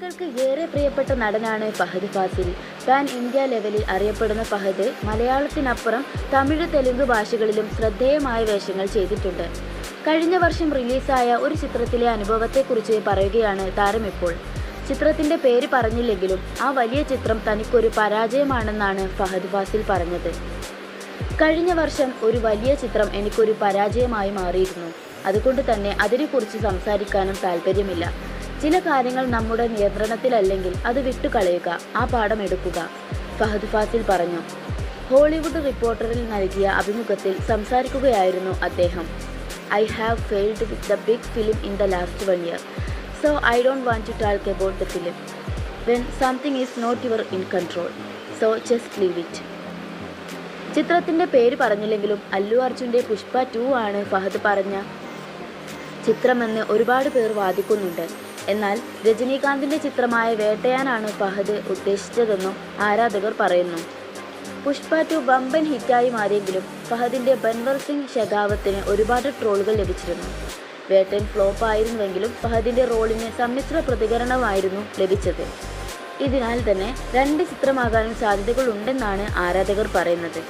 മലയാളികൾക്ക് ഏറെ പ്രിയപ്പെട്ട നടനാണ് ഫഹദ് ഫാസിൽ. പാൻ ഇന്ത്യ ലെവലിൽ അറിയപ്പെടുന്ന ഫഹദ് മലയാളത്തിനപ്പുറം തമിഴ് തെലുങ്ക് ഭാഷകളിലും ശ്രദ്ധേയമായ വേഷങ്ങൾ ചെയ്തിട്ടുണ്ട്. കഴിഞ്ഞ വർഷം റിലീസായ ഒരു ചിത്രത്തിലെ അനുഭവത്തെക്കുറിച്ച് പറയുകയാണ് താരം ഇപ്പോൾ. ചിത്രത്തിന്റെ പേര് പറഞ്ഞില്ലെങ്കിലും ആ വലിയ ചിത്രം തനിക്കൊരു പരാജയമാണെന്നാണ് ഫഹദ് ഫാസിൽ പറഞ്ഞത്. കഴിഞ്ഞ വർഷം ഒരു വലിയ ചിത്രം എനിക്കൊരു പരാജയമായി മാറിയിരുന്നു. അതുകൊണ്ട് തന്നെ അതിനെക്കുറിച്ച് സംസാരിക്കാനും താല്പര്യമില്ല. ചില കാര്യങ്ങൾ നമ്മുടെ നിയന്ത്രണത്തിലല്ലെങ്കിൽ അത് വിട്ടുകളയുക. ആ പാഠം എടുക്കുക. ഫഹദ് ഫാസിൽ പറഞ്ഞു. ഹോളിവുഡ് റിപ്പോർട്ടറിൽ നൽകിയ അഭിമുഖത്തിൽ സംസാരിക്കുകയായിരുന്നു അദ്ദേഹം. I have failed with the big film in the last one year. So I don't want to talk about the film. When something is not your in control. So just leave it. ചിത്രത്തിന്റെ പേര് പറഞ്ഞില്ലെങ്കിലും അല്ലു അർജുന്റെ Pushpa to ആണ് ഫഹദ് പറഞ്ഞ ചിത്രമെന്ന് ഒരുപാട് പേർ വാദിക്കുന്നുണ്ട്. എന്നാൽ രജനീകാന്തിന്റെ ചിത്രമായ വേട്ടയാനാണ് ഫഹദ് ഉദ്ദേശിച്ചതെന്നും ആരാധകർ പറയുന്നു. പുഷ്പ ടു വമ്പൻ ഹിറ്റായി മാറിയെങ്കിലും ഫഹദിന്റെ ബൻവർ സിംഗ് ഷെഖാവത്തിന് ഒരുപാട് ട്രോളുകൾ ലഭിച്ചിരുന്നു. വേട്ടൻ ഫ്ലോപ്പ് ആയിരുന്നുവെങ്കിലും ഫഹദിന്റെ റോളിന് സമ്മിശ്ര പ്രതികരണമായിരുന്നു ലഭിച്ചത്. ഇതിനാൽ തന്നെ രണ്ട് ചിത്രമാകാനും സാധ്യതകളുണ്ടെന്നാണ് ആരാധകർ പറയുന്നത്.